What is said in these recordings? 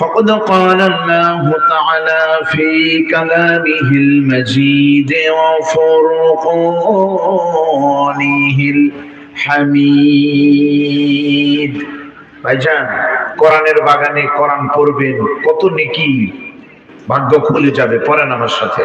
فقد قال الله تعالى في كلامه المجيد وفرقانه الحميد ভাইজান কোরআনের বাগানে কোরআন পড়বেন কত নেকি ভাগ্য খুলে যাবে পড়েন আমার সাথে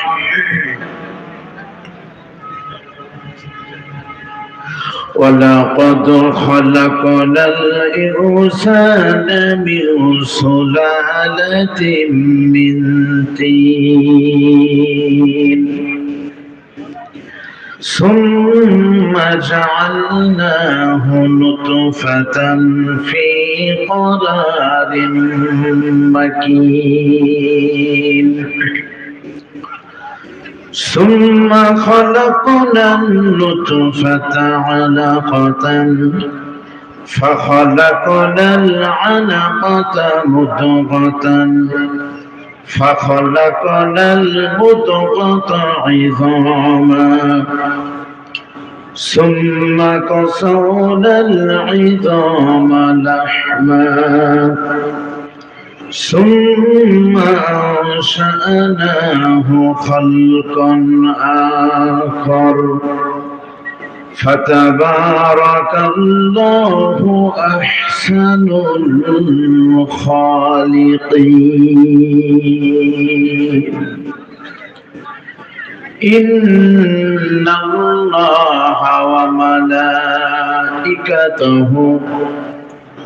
ولقد خلقنا الإنسان من سلالة من طين. ثم جعلناه نطفة في قرار مكين. ثم خلقنا النطفة علقة فخلقنا العلقة مضغة فخلقنا المضغة عظاما. ثم كسونا العظام لحما. ثم أنشأناه خلقا آخر. فتبارك الله أحسن الخالقين. إن الله وملائكته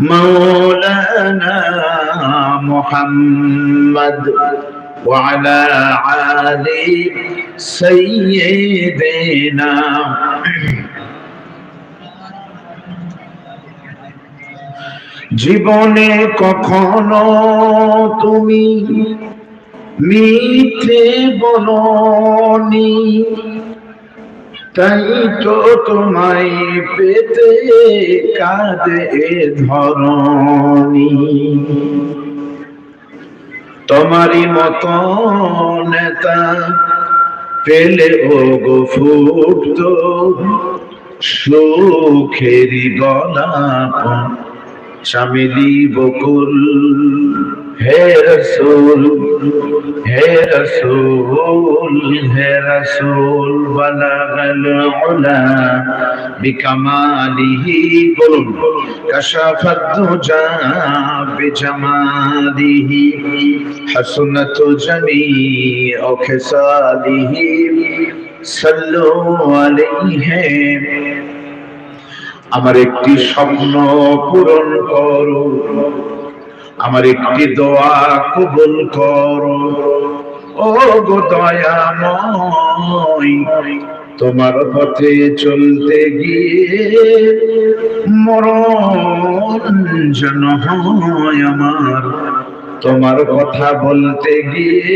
مولانا محمد وعلى آل سيدنا জীবনে কখনো তুমি মিথ্যে বলনি তাই তো তোমায় পেতে কাঁদে ধরনি তোমারই মত নেতা পেলে ও গো ফুটত সুখেরি গলাপ চামেলি বকুল হে রসুল। হে রসুল হে রসুল, বালাগাল উলা বিকামালিহি, বলুন, কাশাফাত দুজা বিজামালিহি, হাসনাতু জামি ও খিসালিহি, সাল্লু আলাইহি। আমার একটি স্বপ্ন পূরণ করো আমার একটি দোয়া কবুল করো। ও গো তোমার পথে চলতে গিয়ে মরণ যেন হয় আমার। তোমার কথা বলতে গিয়ে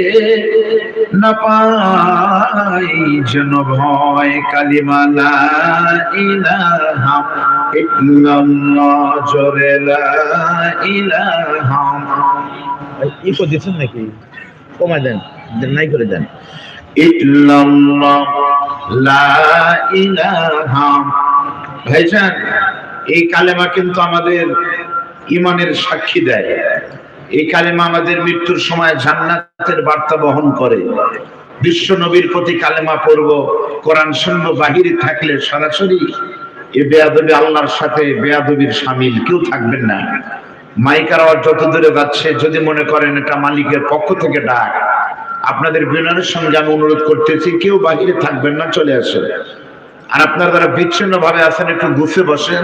না পাই যেন ভয় কালিমালা ইলাহা ইল্লাল্লাহ জোরে লা ইলাহা। ইকো দিচ্ছেন নাকি? কমাই দেন দেন, নাই করে দেন। ইল্লাল্লাহ লা ইলাহা। ভাইজান এই কালেমা কিন্তু আমাদের ইমানের সাক্ষী দেয়। এই কালেমা আমাদের মৃত্যুর সময় জান্নাতের বার্তা বহন করে। বিশ্ব নবীর প্রতি কালেমা পড়ব, কোরআন শূন্য বাহিরে থাকলে সরাসরি এ বেয়াদবি আল্লাহর সাথে বেয়াদবির সামিল, কেউ থাকবেন না। মাইকার আওয়াজ যত দূরে যাচ্ছে, যদি মনে করেন এটা মালিকের পক্ষ থেকে ডাক, আপনাদের বিনয়ের সঙ্গে আমি অনুরোধ করতেছি, কেউ বাহিরে থাকবেন না, চলে আসেন। আর আপনারা যারা বিচ্ছিন্ন ভাবে আছেন, একটু গুছে বসেন।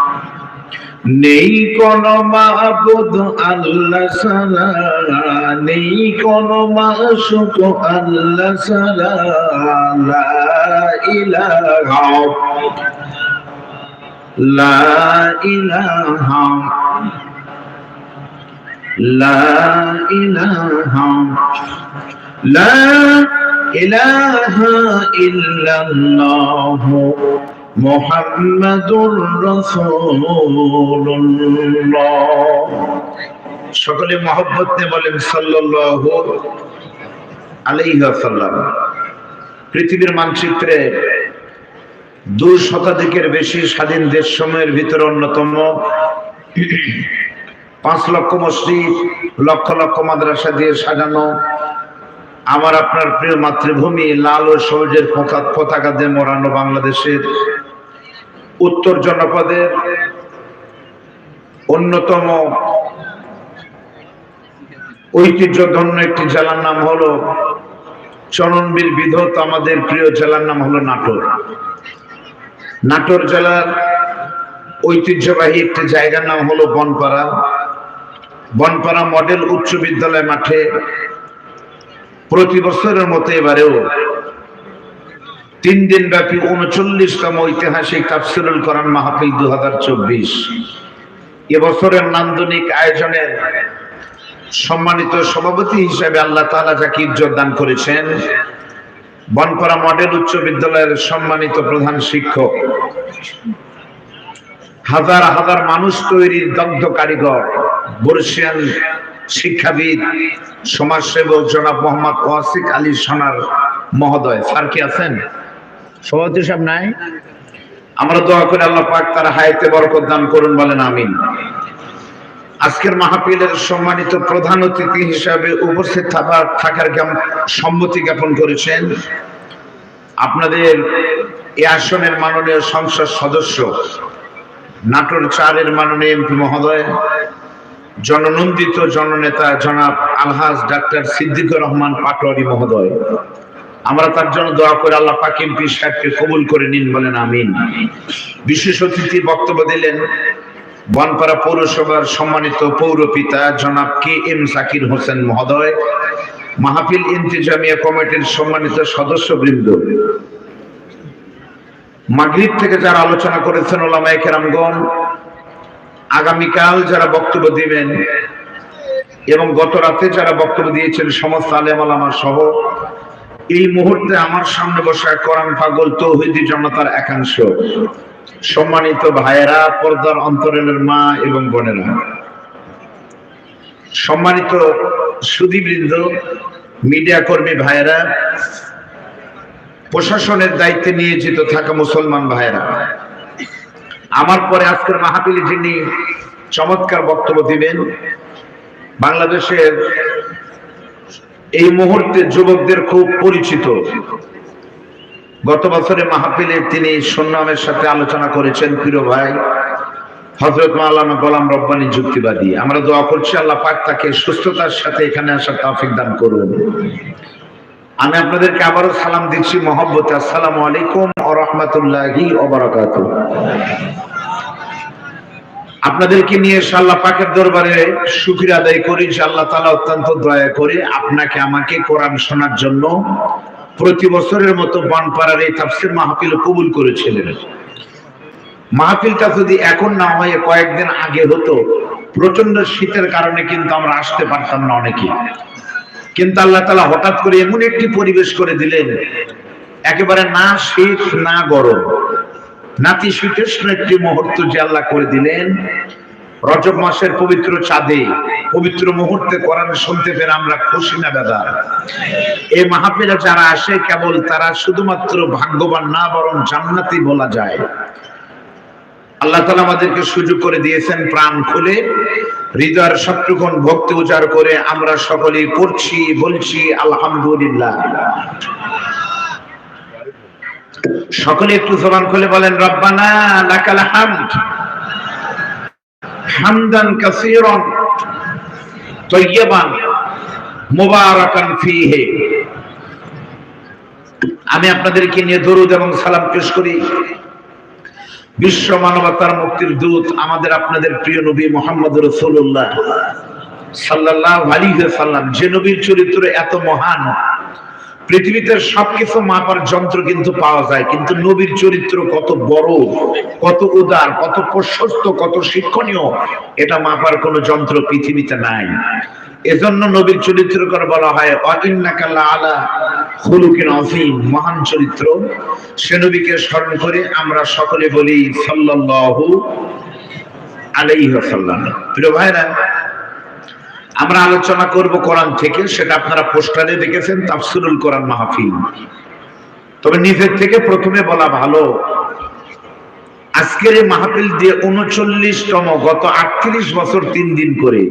নেই কোন মাবুদ আল্লাহ সারা নেই কোন মাসুক আল্লাহ সারা ইলাহা লা ইলাহা লা ইলাহা লা ইলাহা ইল্লাল্লাহ মুহাম্মাদুর সকলে মহব্বত নিয়ে বলেন, সাল্লাল্লাহু আলাইহি ওয়াসাল্লাম। পৃথিবীর মানচিত্রে দুই শতাধিকের বেশি স্বাধীন দেশ সময়ের ভিতরে অন্যতম। পাঁচ লক্ষ মসজিদ, লক্ষ লক্ষ মাদ্রাসা দিয়ে সাজানো। আমার আপনার প্রিয় মাতৃভূমি লাল ও সবুজের পতাকা পতাকা দিয়ে মোড়ানো বাংলাদেশের উত্তর জনপদের অন্যতম ঐতিহ্যধন্য একটি জেলার নাম হলো চরণবীর বিধত। আমাদের প্রিয় জেলার নাম হলো নাটোর। নাটোর জেলার ঐতিহ্যবাহী একটি জায়গার নাম হলো বনপাড়া। বনপাড়া মডেল উচ্চ বিদ্যালয় মাঠে প্রতি বছরের মতো এবারেও তিন দিন ব্যাপী উনচল্লিশতম ঐতিহাসিক তাফসিরুল কোরআন মাহফিল দু হাজার চব্বিশ এবছরের নান্দনিক আয়োজনের সম্মানিত সভাপতি হিসেবে আল্লাহ তাআলা যাকে ইজ্জত দান করেছেন, বনপাড়া মডেল উচ্চ বিদ্যালয়ের সম্মানিত প্রধান শিক্ষক, হাজার হাজার মানুষ তৈরির দগ্ধ কারিগর, বর্ষিয়ান শিক্ষাবিদ সমাজসেবক জনাব মোহাম্মদ ওয়াসিক আলী সোনার মহোদয়। স্যার কি আছেন? সভাপতি সাহেব নাই। আমরা দোয়া করে আল্লাহ পাক তার হায়াতে বরকত দান করুন বলেন আমিন। আজকের মাহফিলের সম্মানিত প্রধান অতিথি হিসাবে উপস্থিত থাকার থাকার সম্মতি জ্ঞাপন করেছেন আপনাদের এই আসনের মাননীয় সংসদ সদস্য নাটোর চারের মাননীয় এমপি মহোদয় জননন্দিত জননেতা জনাব আলহাজ ডাক্তার সিদ্দিকুর রহমান পাটোয়ারি মহোদয়। আমরা তার জন্য দোয়া করে আল্লাহ পাক এমপি সাহেবকে কবুল করে নিন বলেন, আমিন। বিশেষ অতিথি বক্তব্য দিলেন বনপাড়া পৌরসভার সম্মানিত পৌরপিতা জনাব কে এম সাকির হোসেন মহোদয়, মাহফিল ইন্তিজামিয়া কমিটির সম্মানিত সদস্যবৃন্দ। মাগরিব থেকে যারা আলোচনা করেছেন ওলামায়ে কেরামগণ আগামীকাল যারা বক্তব্য দিবেন এবং গত রাতে যারা বক্তব্য দিয়েছেন সমস্ত আলেম আলামা সহ, এই মুহূর্তে আমার সামনে বসা কোরআন পাগল, তৌহিদি জনতার একাংশ, সম্মানিত ভাইয়েরা, পর্দার অন্তরণের মা এবং বোনেরা। সম্মানিত সুদীবৃন্দ মিডিয়া কর্মী ভাইয়েরা, প্রশাসনের দায়িত্বে নিয়োজিত থাকা মুসলমান ভাইয়েরা আমার পরে আজকের মাহাপিলি যিনি চমৎকার বক্তব্য দিবেন, বাংলাদেশের এই মুহূর্তে যুবকদের খুব পরিচিত। গত বছরে মাহফিলে তিনি সুন্নামের সাথে আলোচনা করেছেন, প্রিয় ভাই হজরত মাওলানা গোলাম রব্বানি যুক্তিবাদী। আমরা দোয়া করছি, আল্লাহ পাক তাকে সুস্থতার সাথে এখানে আসার তৌফিক দান করুন। আমি আপনাদেরকে আবারও সালাম দিচ্ছি, মহব্বত। আসসালামু আলাইকুম ও রহমতুল্লাহি আপনাদেরকে নিয়ে এসে পাকের দরবারে শুকরিয়া আদায় করি যে আল্লাহ তাআলা অত্যন্ত দয়া করে আপনাকে আমাকে কোরআন শোনার জন্য প্রতি বছরের মতো বানপাড়ার এই তাফসির মাহফিল কবুল করেছিলেন। মাহফিলটা যদি এখন না হয়ে, কয়েকদিন আগে হতো। প্রচণ্ড শীতের কারণে কিন্তু আমরা আসতে পারতাম না অনেকে। কিন্তু আল্লাহ তালা হঠাৎ করে এমন একটি পরিবেশ করে দিলেন, একেবারে না শীত, না গরম। নাতি শীতোষ্ণ একটি মুহূর্ত যে আল্লাহ করে দিলেন, রজব মাসের পবিত্র চাঁদে, পবিত্র মুহূর্তে কোরআন শুনতে পেরে আমরা খুশি না বেদার এই মাহফিলে যারা আসে, কেবল তারা শুধুমাত্র ভাগ্যবান না, বরং জান্নাতি বলা যায়। আল্লাহ তালা আমাদেরকে সুযোগ করে দিয়েছেন প্রাণ খুলে, হৃদয়ের সবটুকুন ভক্তি উজাড় করে আমরা সকলেই পড়ছি, বলছি, আলহামদুলিল্লাহ। সকলে একটু জবান খুলে বলেন, রব্বানা লাকাল হামদ, হামদান কাসীরান, তৈয়বান, মুবারাকান ফীহি। আমি আপনাদেরকে নিয়ে দরুদ এবং সালাম পেশ করি। বিশ্ব মানবতার মুক্তির দূত আমাদের আপনাদের প্রিয় নবী মোহাম্মদ রসুল্লাহ সাল্লাহ আলী সাল্লাম যে নবীর চরিত্র এত মহান পৃথিবীতে সবকিছু মাপার যন্ত্র কিন্তু পাওয়া যায়, কিন্তু নবীর চরিত্র কত বড়, কত উদার, কত প্রশস্ত, কত শিক্ষণীয়, এটা মাপার কোনো যন্ত্র পৃথিবীতে নাই। এজন্য নবীর চরিত্র করে বলা হয় অইন্নাকাল্লা আলা খুলুকিন অফিম মহান চরিত্র। সে নবীকে স্মরণ করে আমরা সকলে বলি, সাল্লাল্লাহু আলাইহি ওয়াসাল্লাম। প্রিয় ভাইরা আমরা আলোচনা করব কোরআন থেকে, সেটা আপনারা পোস্টারে দেখেছেন, তাফসিরুল কোরআন মাহফিল। তবে নিজের থেকে প্রথমে বলা ভালো, আজকের এই মাহফিল দিয়ে উনচল্লিশতম, গত আটত্রিশ বছর তিন দিন করে,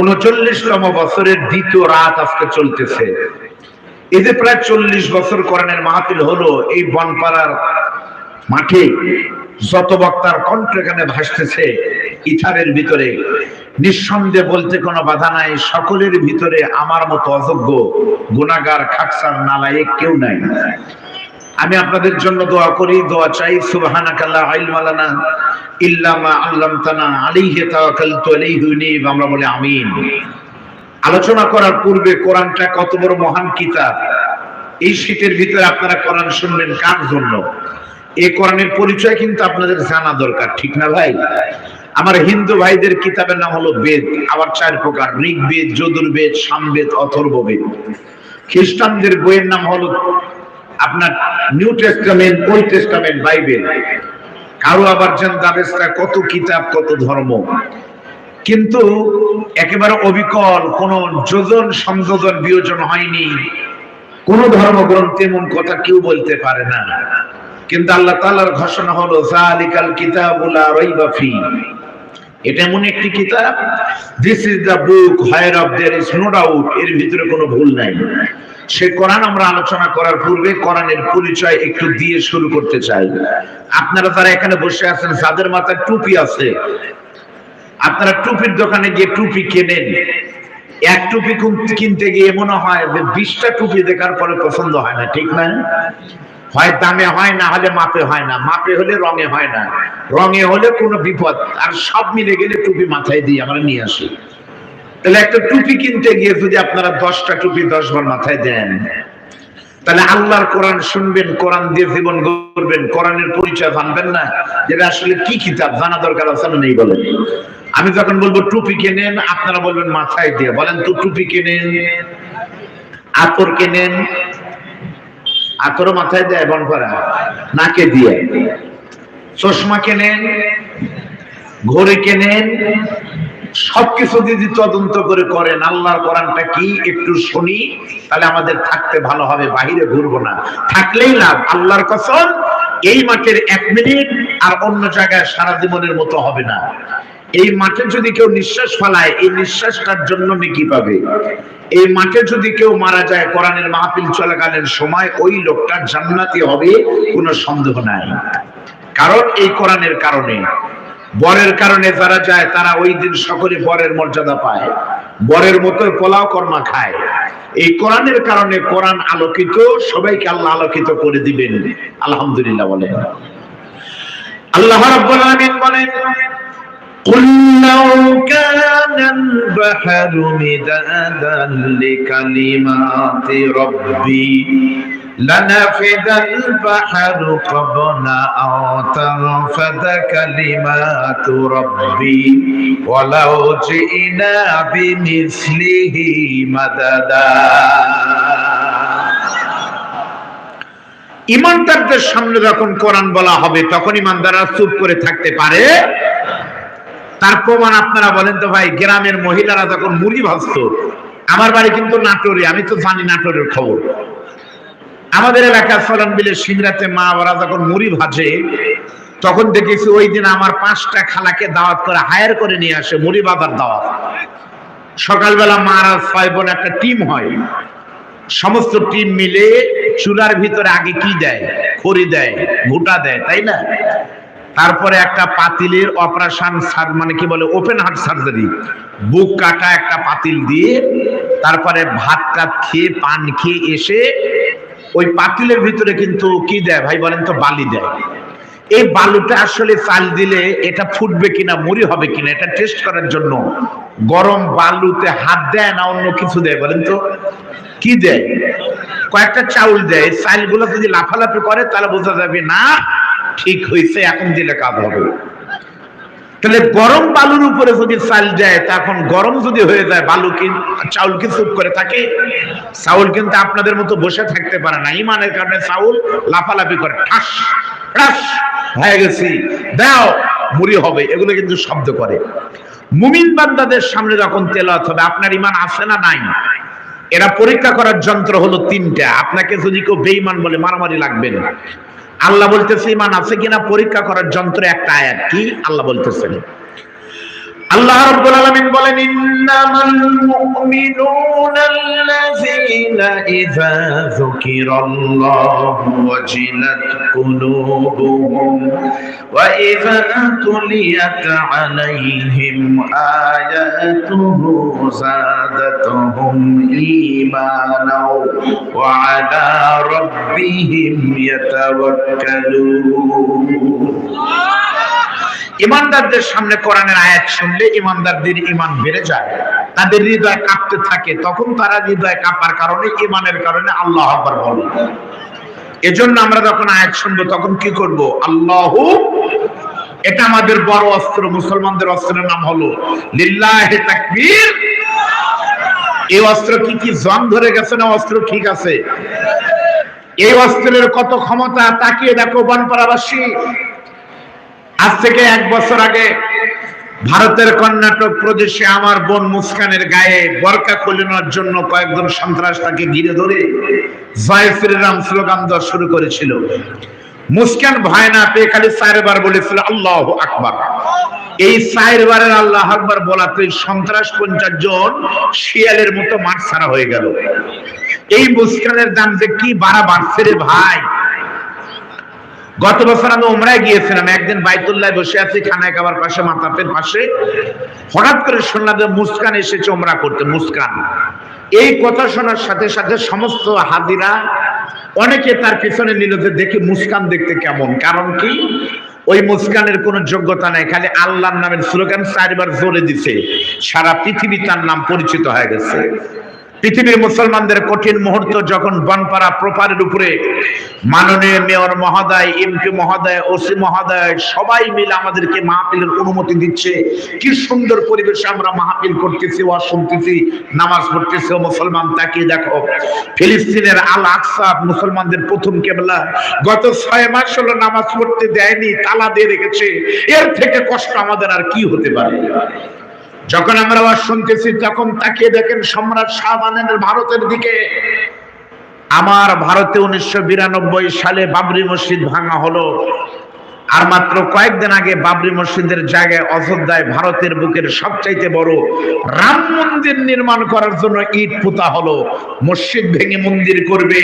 উনচল্লিশতম বছরের দ্বিতীয় রাত আজকে চলতেছে। এই যে প্রায় চল্লিশ বছর কোরআনের মাহফিল হলো, এই বনপাড়ার মাঠে যত বক্তার কণ্ঠ এখানে ভাসতেছে, ইথারের ভিতরে। নিঃসন্দেহে বলতে কোনো বাধা নাই, সকলের ভিতরে আমার মতো অযোগ্য গুণাগার, খাকসার নালায়ে কেউ নাই। আমি আপনাদের জন্য দোয়া করি, দোয়া চাই সুবহানাকাল্লাহ ইলমালানা ইল্লা মা আল্লামতানা আলাইহি তাওয়াক্কালতু আলাইহি উনীব আমরা বলে আমিন। আলোচনা করার পূর্বে কোরআনটা কত বড় মহান কিতাব। এই শীতের ভিতরে আপনারা কোরআন শুনবেন কার জন্য? এই কোরআনের পরিচয় কিন্তু আপনাদের জানা দরকার, ঠিক না ভাই? আমার হিন্দু ভাইদের কিতাবের নাম হলো বেদ, আবার চার প্রকার, ঋগ্বেদ, যদুর্বেদ, সামবেদ, অথর্ববেদ। খ্রিস্টানদের বইয়ের নাম হলো আপনার New Testament, Old Testament, Bible. কারও আবার যেন দাবেস্তা কত কিতাব, কত ধর্ম। কিন্তু একেবারে অবিকল, কোন যোজন সংযোজন বিয়োজন হয়নি। কোন ধর্মগ্রন্থ এমন কথা কেউ বলতে পারে না। কিন্তু আল্লাহ তাআলার ঘোষণা হলো জালিকাল কিতাবুলা রাইবা ফি। এটা এমন একটি কিতাব this is the book whereof there is no doubt এর ভিতরে কোনো ভুল নাই। সে কোরআন আমরা আলোচনা করার পূর্বে কোরআনের পরিচয় একটু দিয়ে শুরু করতে চাই। আপনারা যারা এখানে বসে আছেন, যাদের মাথায় টুপি আছে, আপনারা টুপির দোকানে গিয়ে টুপি কেনেন। এক টুপি কিনতে গিয়ে মনে হয় যে বিশটা টুপি দেখার পরে পছন্দ হয় না, ঠিক না? হয় দামে হয় না, হলে মাপে হয় না। মাপে হলে রঙে হয় না। রঙে হলে কোনো বিপদ। আর সব মিলে গেলে টুপি মাথায় দিয়ে আমরা নিয়ে আসি। তাহলে একটা টুপি কিনতে গিয়ে যদি আপনারা দশটা টুপি দশ বার মাথায় দেন, তাহলে আল্লাহর কোরআন শুনবেন, কোরআন দিয়ে জীবন করবেন কোরআনের পরিচয় জানবেন না যেটা আসলে কি কিতাব, জানা দরকার আছে না নেই বলেন? আমি যখন বলব টুপি কেনেন, আপনারা বলবেন মাথায় দিয়ে। বলেন তো টুপি কেনেন? আতর কেনেন? আতরও মাথায় দেয়, বন করা নাকে দিয়ে। চশমা কেনেন ঘড়ি কেনেন সবকিছু যদি তদন্ত করে করেন, আল্লাহর কোরআনটা কি একটু শুনি, তাহলে আমাদের থাকতে ভালো হবে, বাহিরে ঘুরবো না। থাকলেই লাভ, আল্লাহর কসম, এই মাঠের এক মিনিট আর অন্য জায়গায় সারা জীবনের মতো হবে না। এই মাঠে যদি কেউ নিঃশ্বাস ফেলায়, এই নিঃশ্বাসটার জন্য নেকি পাবে? এই মাঠে যদি কেউ মারা যায়, কোরআনের মাহফিল চলাকালীন সময়, ওই লোকটা জান্নাতি হবে, কোনো সন্দেহ নাই। কারণ এই কোরআনের কারণে। বরের কারণে যারা যায়, তারা ওই দিন সকলে বরের মর্যাদা পায়। বরের মতো পোলাও কর্মা খায়। এই কোরআনের কারণে কোরআন আলোকিত, সবাইকে আল্লাহ আলোকিত করে দিবেন। আলহামদুলিল্লাহ বলেন। আল্লাহ রাব্বুল আলামিন বলেন قل لو كان البحر مدادا لكلمات ربي لنفد البحر قبل أن تنفد كلمات ربي ولو جئنا بمثله مددا ইমানদারদের সামনে যখন কোরআন বলা হবে তখন ইমানদাররা চুপ করে থাকতে পারে তার প্রমাণ আপনারা বলেন তো ভাই, গ্রামের মহিলারা যখন মুড়ি ভাজত, আমার বাড়ি কিন্তু নাটোরে, আমি তো জানি নাটোরের খবর। আমাদের এলাকার সলান বিলের সিংরাতে মা ওরা যখন মুড়ি ভাজে, তখন দেখেছি ওই দিন আমার পাঁচটা খালাকে দাওয়াত করে হায়ার করে নিয়ে আসে মুড়ি বাবার দাওয়াত। সকালবেলা মারা ছয় বোন একটা টিম হয়। সমস্ত টিম মিলে চুলার ভিতরে আগে কি দেয়? খড়ি দেয় ভুটা দেয়, তাই না? তারপরে একটা পাতিলের অপারেশন মানে কি বলে ওপেন হার্ট সার্জারি বুক কাটা একটা পাতিল দিয়ে, তারপরে ভাত টাত খেয়ে, পান খেয়ে এসে, ওই পাতিলের ভিতরে কিন্তু কি দেয় ভাই বলেন তো, বালি দেয়। এই বালুটা আসলে চাল দিলে এটা ফুটবে কিনা, মুড়ি হবে কিনা, এটা টেস্ট করার জন্য গরম বালুতে হাত দেয় না, অন্য কিছু দেয় বলেন তো? কি দেয়? কয়েকটা চাউল দেয়। চালগুলো যদি লাফালাফি করে, তাহলে বোঝা যাবে না ঠিক হয়েছে, এখন দিলে কাজ হবে। তাহলে গরম বালুর উপরে যদি চাল যায় তখন গরম যদি হয়ে যায়, বালু কি চাউল কি চুপ করে থাকে? চাউল কিন্তু আপনাদের মতো বসে থাকতে পারে না। ইমানের কারণে চাউল লাফালাফি করে। ঠাস ঠাস, হয়ে গেছি। দাও, মুড়ি হবে। এগুলো কিন্তু শব্দ করে। মুমিন বান্দাদের সামনে যখন তেলাওয়াত হবে, আপনার ইমান আছে না নাই? এরা পরীক্ষা করার যন্ত্র হলো তিনটা। আপনাকে যদি কেউ বেঈমান বলে, মারামারি লাগবে না। আল্লাহ বলতেছে ইমান আছে কিনা? পরীক্ষা করার যন্ত্র একটা আয়াত। কি? আল্লাহ বলতেছেন। আল্লাহ রাব্বুল আলামিন বলেন ইন্নামাল মুমিনুনা আল্লাযীনা ইযা যুকিরাল্লাহু ওয়াজিলাত কুলুবুহুম ওয়া ইযা তুলিয়াত আলাইহিম আয়াতুহু যাদাতুহুম ঈমানাও ওয়া আলা রাব্বিহিম ইয়াতাওয়াক্কালুন. ইমানদারদের সামনে কোরআনের আয়াত শুনলে ইমানদারদের ইমান বেড়ে যায়, তাদের হৃদয় কাঁপতে থাকে, তখন তারা হৃদয় কাঁপার কারণে ইমানের কারণে আল্লাহ আকবার বলে। এজন্য আমরা যখন আয়াত শুনব, তখন কি করব? আল্লাহ, এটা আমাদের বড় অস্ত্র, মুসলমানদের অস্ত্রের নাম হলো লিল্লাহে তাকবীর। এই অস্ত্র কি কি জং ধরে গেছে না অস্ত্র ঠিক আছে? এই অস্ত্রের কত ক্ষমতা, তাকিয়ে দেখো বনপাড়াবাসী। আজ থেকে এক বছর আগে ভারতের কর্ণাটক প্রদেশে আমার বোন মুস্কানের গায়ে বরকা খুলানোর জন্য কয়েকজন সন্ত্রাস তাকে ঘিরে ধরে জয় শ্রীরাম স্লোগান দেওয়া শুরু করেছিল। মুস্কান ভয় না পেয়ে খালি চারবার বলেছিল, আল্লাহ আকবার। এই চারবারের আল্লাহ আকবার বলাতে সন্ত্রাস পঞ্চাশ জন শিয়ালের মতো মাঠ ছাড়া হয়ে গেল। এই মুস্কানের দাম যে কি বাড়া বাড়ছে রে ভাই? গত বছর আমি ওমরায় গিয়েছিলাম, একদিন বাইতুল্লাহ বসে আছি, খানায় খাবার পাশে মাতাপের পাশে। হঠাৎ করে শুনলাম যে মুস্কান এসেছে ওমরা করতে, মুস্কান। এই কথা শোনার সাথে সাথে সমস্ত হাদিরা অনেকে তার পিছনে নিল যে দেখি মুস্কান দেখতে কেমন। কারণ কি? ওই মুস্কানের কোনো যোগ্যতা নাই, খালি আল্লাহর নামের স্লোগান চারবার জোরে দিছে। সারা পৃথিবী তার নাম পরিচিত হয়ে গেছে। পৃথিবীর মুসলমানদের কঠিন মুহূর্ত যখন বনপাড়া প্রপারের উপরে মাননীয় মেয়র মহোদয়, এমপি মহোদয়, ওসি মহোদয় সবাই মিলে আমাদেরকে মাহফিলের অনুমতি দিচ্ছে। কি সুন্দর পরিবেশে আমরা মাহফিল করতেছি ওয়া শুনতেছি, নামাজ পড়তেছি, ও মুসলমান তাকিয়ে দেখো। ফিলিস্তিনের আল আকসা মুসলমানদের প্রথম কেবলা। গত ছয় মাস হলো নামাজ পড়তে দেয়নি, তালা দিয়ে রেখেছে। এর থেকে কষ্ট আমাদের আর কি হতে পারে? যখন আমরা আওয়াজ শুনতেছি, তখন তাকিয়ে দেখেন সম্রাট শাহবানের ভারতের দিকে। আমার ভারতে উনিশশো বিরানব্বই সালে বাবরি মসজিদ ভাঙা হলো। আর মাত্র কয়েকদিন আগে বাবরি মসজিদের জায়গায় অযোধ্যায় ভারতের বুকের সবচাইতে বড় রাম মন্দির নির্মাণ করার জন্য ইট পোতা হলো। মসজিদ ভেঙে মন্দির করবে,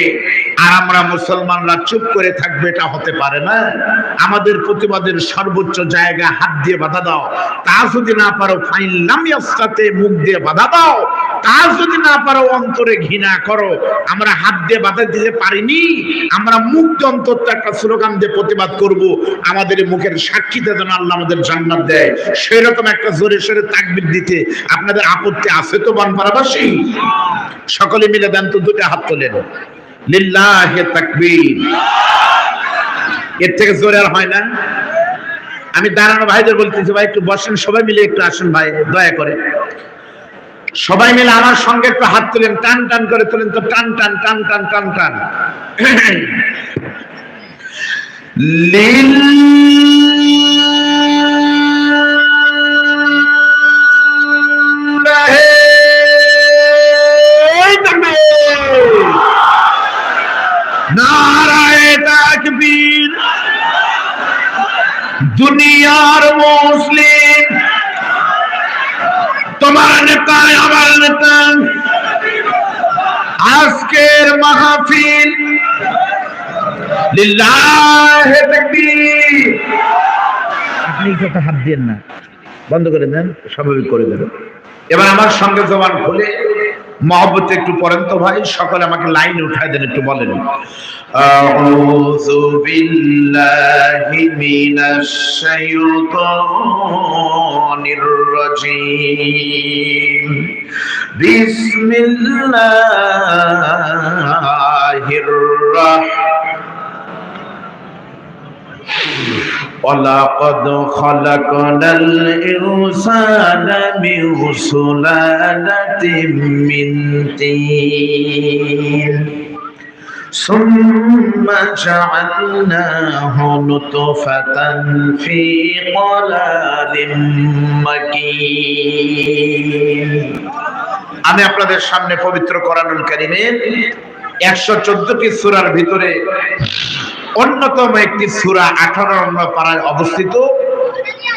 আর আমরা মুসলমানরা চুপ করে থাকবে, এটা হতে পারে না। আমাদের প্রতিবাদের সর্বোচ্চ জায়গা হাত দিয়ে বাধা দাও। তা যদি না পারো, ফাইন লামিয়াস্তাতে মুখ দিয়ে বাধা দাও। তা যদি না পারো, অন্তরে ঘৃণা করো। আমরা হাত দিয়ে বাধা দিতে পারিনি। আমরা মুক্ত অন্তরটা একটা স্লোগান দিয়ে প্রতিবাদ করব। আমাদের মুখের সাক্ষীতে যেন আল্লাহ আমাদের জান্নাত দেয়। সেই রকম একটা জোরে সোরে তাকবির দিতে আপনাদের আপত্তি আছে তো, বনপাড়াবাসী? সকলে মিলে দেন তো দুটো হাত তোলেন। লিল্লাহে তাকবীর। এর থেকে জোরে আর হয় না। আমি দাঁড়ানো ভাইদের বলতেছি, ভাই, একটু বসেন, সবাই মিলে একটু আসুন ভাই, দয়া করে। সবাই মিলে আমার সঙ্গে একটু হাত তুলেন, টান টান করে তুলেন তো, টান টান টান টান টান টান। দুনিয়ার মুসলিম তোমার নেতা আমার নেতা। আজকের মাহফিল আপনি হাত না বন্ধ করে দেন স্বাভাবিক করে দেন। এবার আমার সঙ্গে জবান খুলে মহব্বতে একটু পড়েন তো ভাই সকলে আমাকে লাইন উঠায় দেন একটু বলেন। أعوذ بالله من الشيطان الرجيم. بسم الله الرحمن. ولقد خلقنا الإنسان من سلالة من طين. ثم جعلناه نطفة في قرار مكين আমি আপনাদের সামনে পবিত্র কোরআনুল কারিমের একশো চোদ্দটি সূরার ভিতরে অন্যতম একটি সূরা আঠারো নম্বর পাড়ায় অবস্থিত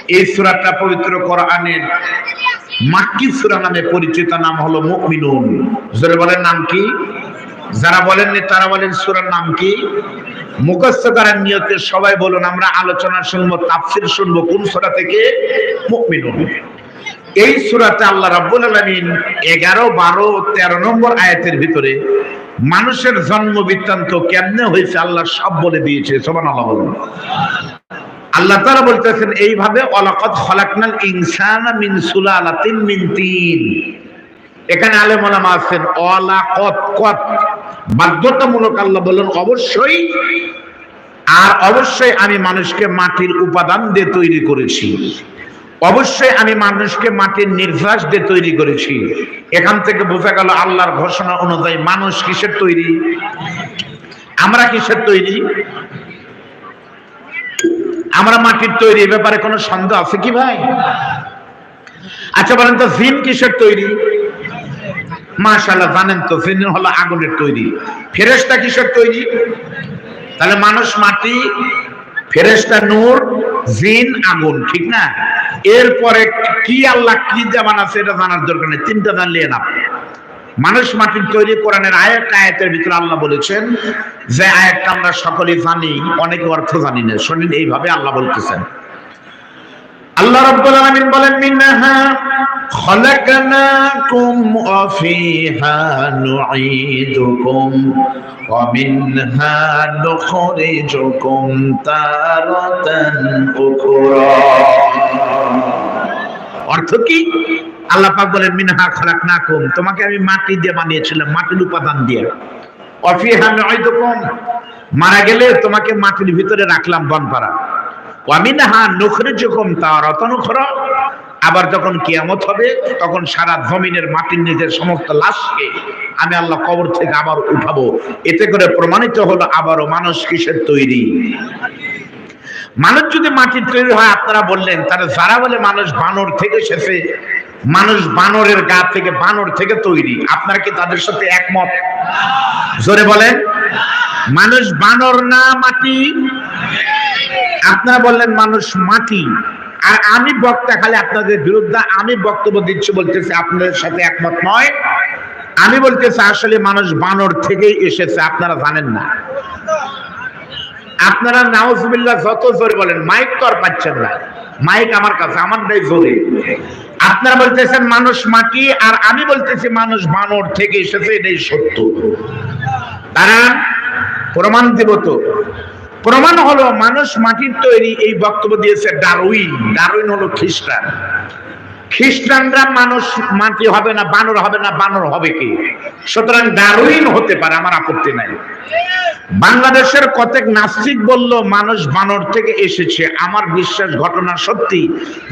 এই সূরাটা পবিত্র কোরআনের মাক্কি সূরা নামে পরিচিত নাম হলো মুমিনুন জোরে বলেন নাম কি যারা বলেননি, তারা বলেন সুরার নাম কি? মুখস্থ করার নিয়তে সবাই বলুন, আমরা আলোচনা শুনব, তাফসীর শুনব, কোন সূরা থেকে? মুমিনুন। এই সূরাতে আল্লাহ রাব্বুল আলামিন 11 12 13 নম্বর আয়াতের ভিতরে মানুষের জন্ম বৃত্তান্ত কেমনে হয়েছে আল্লাহ সব বলে দিয়েছে, সুবহানাল্লাহ বলুন। আল্লাহ তারা বলতেছেন, এইভাবে ওয়ালাকাদ খলাকনাল ইনসানা মিন সুলালাতিন মিন তিন। এখানে আলেম ওলামা আছেন, ওয়ালাকাদ কত? বাধ্যতামূলক আল্লাহ বলেন অবশ্যই। আর অবশ্যই আমি মানুষকে মাটির উপাদান দিয়ে তৈরি করেছি। অবশ্যই আমি মানুষকে মাটির নির্যাস দিয়ে তৈরি করেছি। এখান থেকে বোঝা গেল আল্লাহর ঘোষণা অনুযায়ী মানুষ কিসের তৈরি? আমরা কিসের তৈরি? আমরা মাটির তৈরি ব্যাপারে কোনো সন্দেহ আছে কি ভাই? আচ্ছা বলেন তো, জিন কিসের তৈরি? মাশাআল্লাহ জানেন তো হলো আগুনের তৈরি। কিসের তৈরি? তাহলে মানুষ মাটি নূর, জিন, আগুন, ঠিক না? এরপরে কি আল্লাহ কি জামান আছে এটা জানার দরকার নেই, তিনটা জানলে না। মানুষ মাটির তৈরি কোরআনের আয়াত, আয়াতের ভিতরে আল্লাহ বলেছেন যে আয়াতটা আমরা সকলে জানি, অনেক অর্থ জানি না, শুনেন এইভাবে আল্লাহ বলতেছেন। আল্লাহ রাব্বুল আলামিন বলেন, মিনহা ফিহা নুঈদুকুম ওয়া মিনহা নুখরিজুকুম তারাতান উখরা অর্থ কি? আল্লাহ পাক বলেন, মিনহা খলাকনাকুম। তোমাকে আমি মাটি দিয়ে বানিয়েছিলাম, মাটির উপাদান দিয়ে। ওয়া ফিহা নুঈদুকুম। মারা গেলে তোমাকে মাটির ভিতরে রাখলাম বনপাড়া। ওয়ামিনহা নুখরিজুকুম তারাতান উখরা। আবার যখন কেয়ামত হবে, তখন সারা জমিনের মাটির নিজের সমস্ত লাশকে আমি আল্লাহ কবর থেকে আবার উঠাবো। এতে করে প্রমাণিত হলো আবারও মানুষ কিসের তৈরি? মানুষ যদি মাটির তৈরি হয়, আপনারা বললেন, তাহলে যারা বলে মানুষ বানর থেকে এসেছে, মানুষ বানরের গা থেকে, বানর থেকে তৈরি, আপনারা কি তাদের সাথে একমত? জোরে বলেন। মানুষ বানর না মাটি? আপনারা বললেন মানুষ মাটি। আর আমি বক্তা খালি আপনাদের বিরুদ্ধে, আমি বক্তব্য দিচ্ছি বলতেছি, আপনাদের সাথে একমত নয়। আমি বলতেছি, আসলে মানুষ বানর থেকেই এসেছে, আপনারা জানেন না। আপনারা নাউজুবিল্লাহ যত জোরে বলেন, মাইক তো আর পাচ্ছেন না। মাইক আমার কাছে আমারটাই জোরে। আপনারা বলতেছেন, মানুষ মাটি, আর আমি বলতেছি, মানুষ বানর থেকে এসেছে, এটাই সত্য। তারা প্রমাণ দিব তো। প্রমাণ হলো মানুষ মাটির তৈরি এই বক্তব্য দিয়েছে ডারউইন। ডারউইন হলো খ্রিস্টান। খ্রিস্টানরা মানুষ মাটি হবে না, বানর হবে না, বানর হবে কি? সুতরাং ডারউইন হতে পারে, আমার আপত্তি নাই। বাংলাদেশের কতক নাস্তিক বলল, মানুষ বানর থেকে এসেছে। আমার বিশ্বাস ঘটনা সত্যি।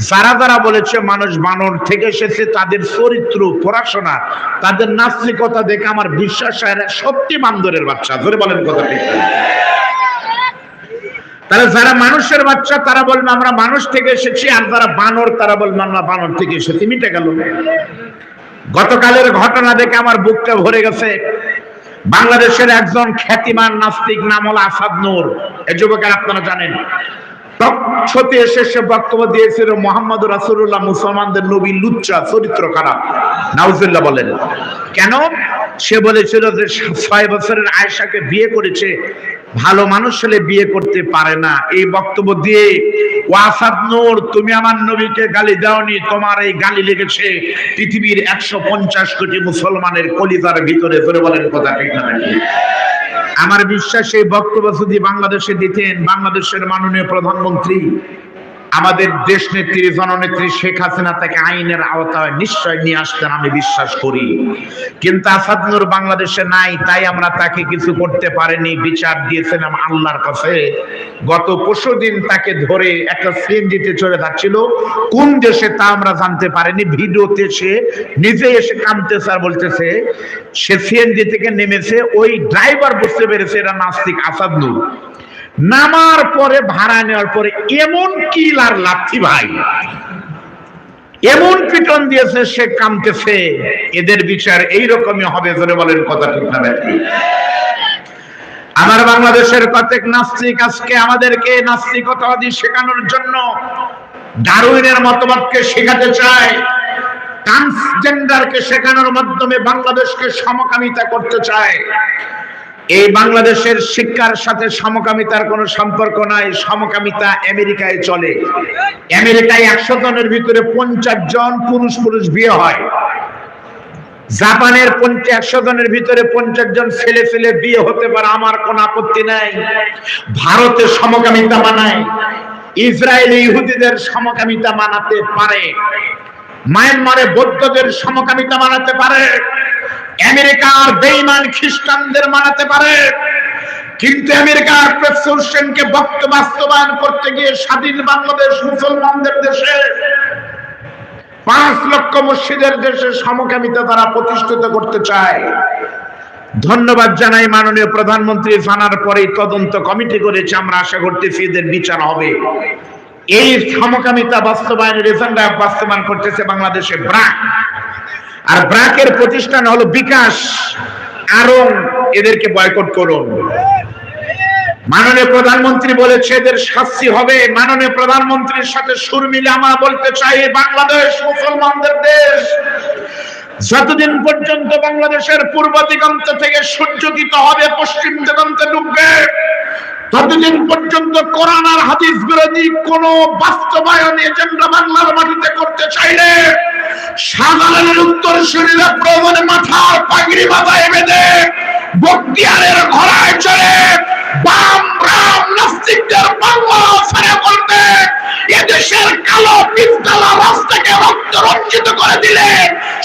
যারা যারা বলেছে মানুষ বানর থেকে এসেছে, তাদের চরিত্র, পড়াশোনা, তাদের নাস্তিকতা দেখে আমার বিশ্বাস সত্যি বান্দরের বাচ্চা। ধরে বলেন কথা ঠিক? তাহলে যারা মানুষের বাচ্চা, তারা বলবে, আমরা মানুষ থেকে এসেছি, আর যারা বানর, তারা বলবে, আমরা বানর থেকে এসেছি। মিটে গেল। গতকালের ঘটনা দেখে আমার বুকটা ভরে গেছে। বাংলাদেশের একজন খ্যাতিমান নাস্তিক, নাম হল আসাদ নূর। এ যুবকের আপনারা জানেন। এসে সে বক্তব্য দিয়েছিল, মোহাম্মদ রাসূলুল্লাহ মুসলমানদের নবী লুচ্চা চরিত্র খারাপ নাউজুল্লাহ বলেন। কেন? সে বলেছিল যে, ছয় বছরের আয়েশাকে বিয়ে করেছে, ভালো মানুষ হলে বিয়ে করতে পারে না। এই বক্তব্য দিয়ে ওয়াসাদ নূর, তুমি আমার নবীকে গালি দাওনি, তোমার এই গালি লেগেছে পৃথিবীর একশো পঞ্চাশ কোটি মুসলমানের কলিজার ভিতরে। ধরে বলেন কথা ঠিক না? আমার বিশ্বাস এই বক্তব্য যদি বাংলাদেশে দিতেন বাংলাদেশের মাননীয় প্রধানমন্ত্রী আমাদের দেশ নেত্রী, জননেত্রী শেখ হাসিনা তাকে আইনের আওতায় নিশ্চয় নিয়ে আসতেন, আমি বিশ্বাস করি। কিন্তু আসাদ নূর বাংলাদেশে নাই, তাই আমরা তাকে কিছু করতে পারিনি, বিচার দিয়েছিলাম আল্লাহর কাছে। গত পরশু দিন তাকে ধরে একটা সিএনজিতে চলে যাচ্ছিল। কোন দেশে তা আমরা জানতে পারিনি, ভিডিওতে সে নিজে এসে কামতেছে আর বলতেছে, সে সিএনজি থেকে নেমেছে, ওই ড্রাইভার বুঝতে পেরেছে এটা নাস্তিক আসাদ নূর। নামার পরে ভাড়া নেওয়ার পরে এমন কিল আর লাথি ভাই। এমন পিটন দিয়েছে, সে কামতেছে এদের বিচার এইরকমই হবে ধরে বলেন কথা ঠিক না আমার বাংলাদেশের কতক নাস্তিক আজকে আমাদেরকে নাস্তিকতাবাদী শেখানোর জন্য ডারউইনের মতবাদকে শেখাতে চায় ট্রান্সজেন্ডারকে শেখানোর মাধ্যমে বাংলাদেশকে সমকামিতা করতে চায়। এই বাংলাদেশের শিক্ষার সাথে সমকামিতার কোনো সম্পর্ক নাই। সমকামিতা আমেরিকায় চলে। আমেরিকায় একশো জনের ভিতরে পঞ্চাশ জন পুরুষ পুরুষ বিয়ে হয়। জাপানের একশো জনের ভিতরে পঞ্চাশ জন ছেলে ছেলে বিয়ে হতে পারে, আমার কোনো আপত্তি নাই। ভারতে সমকামিতা মানায়। ইসরায়েল ইহুদিদের সমকামিতা মানাতে পারে। মায়ানমারে বৌদ্ধদের সমকামিতা মানাতে পারে। আমেরিকার বেইমান খ্রিস্টানদের মানাতে পারে। কিন্তু আমেরিকার প্রেসিডেন্টকে বক্ত বাস্তবায়ন করতে গিয়ে স্বাধীন বাংলাদেশ মুসলমানদের দেশে, পাঁচ লক্ষ মসজিদের দেশে সমকামিতা তারা প্রতিষ্ঠিত করতে চায়। ধন্যবাদ জানাই মাননীয় প্রধানমন্ত্রী। জানার পরে তদন্ত কমিটি করেছে। আমরা আশা করতেছি এদের বিচার হবে। এই সমকামিতা বাস্তবায়নের এজেন্ডা বাস্তবায়ন করতেছে বাংলাদেশে ব্রাক। আর ব্রাকের প্রতিষ্ঠান হলো বিকাশ। আরং এদেরকে বয়কট করুন। মাননীয় প্রধানমন্ত্রী বলেছে, এদের শাস্তি হবে। মাননীয় প্রধানমন্ত্রীর সাথে সুর মিলে আমরা বলতে চাই, বাংলাদেশ মুসলমানদের দেশ। যতদিন পর্যন্ত বাংলাদেশের পূর্ব দিগন্ত থেকে সূর্যোদিত হবে, পশ্চিম দিগন্তে ডুববে ততদিন পর্যন্ত কোরআন আর হাদিস বিরোধী কোন বাস্তবায়ন এজেন্ডা বাংলার মাটিতে করতে চাইলে সাধারণের উত্তর শরীরে প্রবণ মাথার পাগড়ি মাথায় বেঁধে বক্তিয়ারের ঘোড়ায় চড়ে বাম রাম নাস্তিকদের বাংলা ছেড়ে বলতে এদেশের কালো পিস্তলা রাস্তাকে রক্ত রঞ্জিত করে দিলে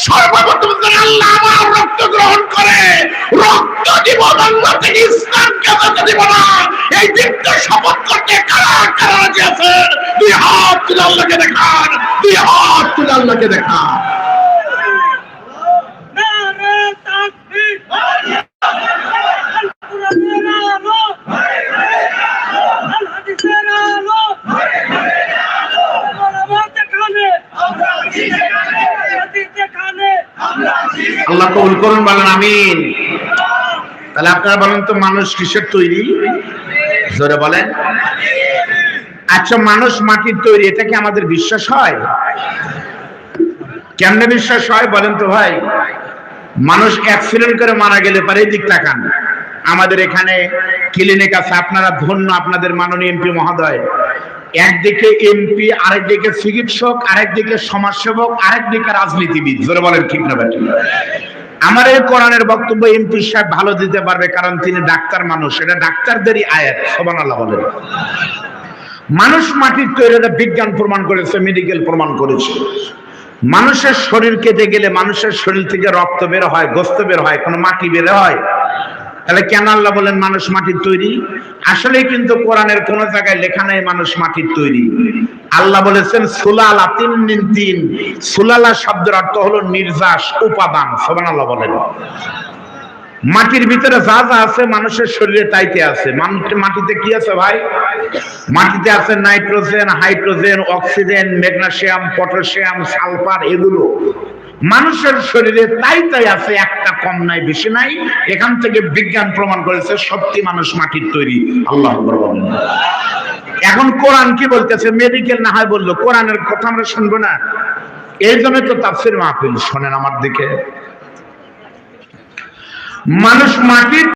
সর্বপ্রথম আল্লাহ আমার রক্ত গ্রহণ করে। রক্ত দিব বাংলা থেকে ইসলামকে যেতে দিব না। এই দীপ্ত শপথ করতে কারা কারা রাজি আছেন? দুই হাত তুলে দেখান, দুই হাত তুলে দেখান নারে তাকবীর আল কোরআনের আলো আল হাদিসের আলো আমাদের কানে হাদিসের কানে আল্লাহ কবুল করুন, বলেন আমিন। তাহলে আপনারা বলেন তো মানুষ কিসের তৈরি? জোরে বলেন। আচ্ছা মানুষ মাটির তৈরি, এটা কি আমাদের বিশ্বাস হয়? কেমনে বিশ্বাস হয় বলেন তো ভাই? মানুষ অ্যাক্সিডেন্ট করে মারা গেলে পারে দিক তাকান আমাদের এখানে ক্লিনিক আছে, আপনারা ধন্য, আপনাদের মাননীয় এমপি মহোদয়। একদিকে এমপি আরেকদিকে চিকিৎসক, আরেকদিকে সমাজসেবক, আরেকদিকে রাজনীতিবিদ। জোরে বলেন ঠিক না ব্যাটি আমার এই কোরআনের বক্তব্য এমপি সাহেব ভালো দিতে পারবে কারণ তিনি ডাক্তার মানুষ। এটা ডাক্তারদেরই আয়াত সোবান আল্লাহ বলেন। মানুষ মাটির তৈরি বিজ্ঞান প্রমাণ করেছে মেডিকেল প্রমাণ করেছে। মানুষের শরীর কেটে গেলে মানুষের শরীর থেকে রক্ত বের হয়, গোস্ত বের হয়, কোনো মাটি বের হয়। তাহলে কেন আল্লাহ বলেন মানুষ মাটির তৈরি? আসলে কিন্তু কোরআনের কোন জায়গায় লেখা নেই মানুষ মাটির তৈরি। আল্লাহ বলেছেন, সুলালা তিন দিন তিন। সুলালা শব্দের অর্থ হলো নির্যাস, উপাদান সোবান আল্লাহ বলেন। মাটির ভিতরে যা যা আছে মানুষের শরীরে তাইতে আছে। মাটিতে কি আছে ভাই? মাটিতে আছে nitrogen, hydrogen, oxygen, magnesium potassium sulphur, এগুলো। মানুষের শরীরে তাই তাই আছে, একটা কম নাই, বেশি নাই। এখান থেকে বিজ্ঞান প্রমাণ করেছে, সত্যি মানুষ মাটির তৈরি। আল্লাহ এখন কোরআন কি বলতেছে? মেডিকেল না হয় বলল, কোরআনের কথা আমরা শুনব না। এই জন্য তো তাফসির মাহফিল, শোনেন আমার দিকে। মানুষ মাটির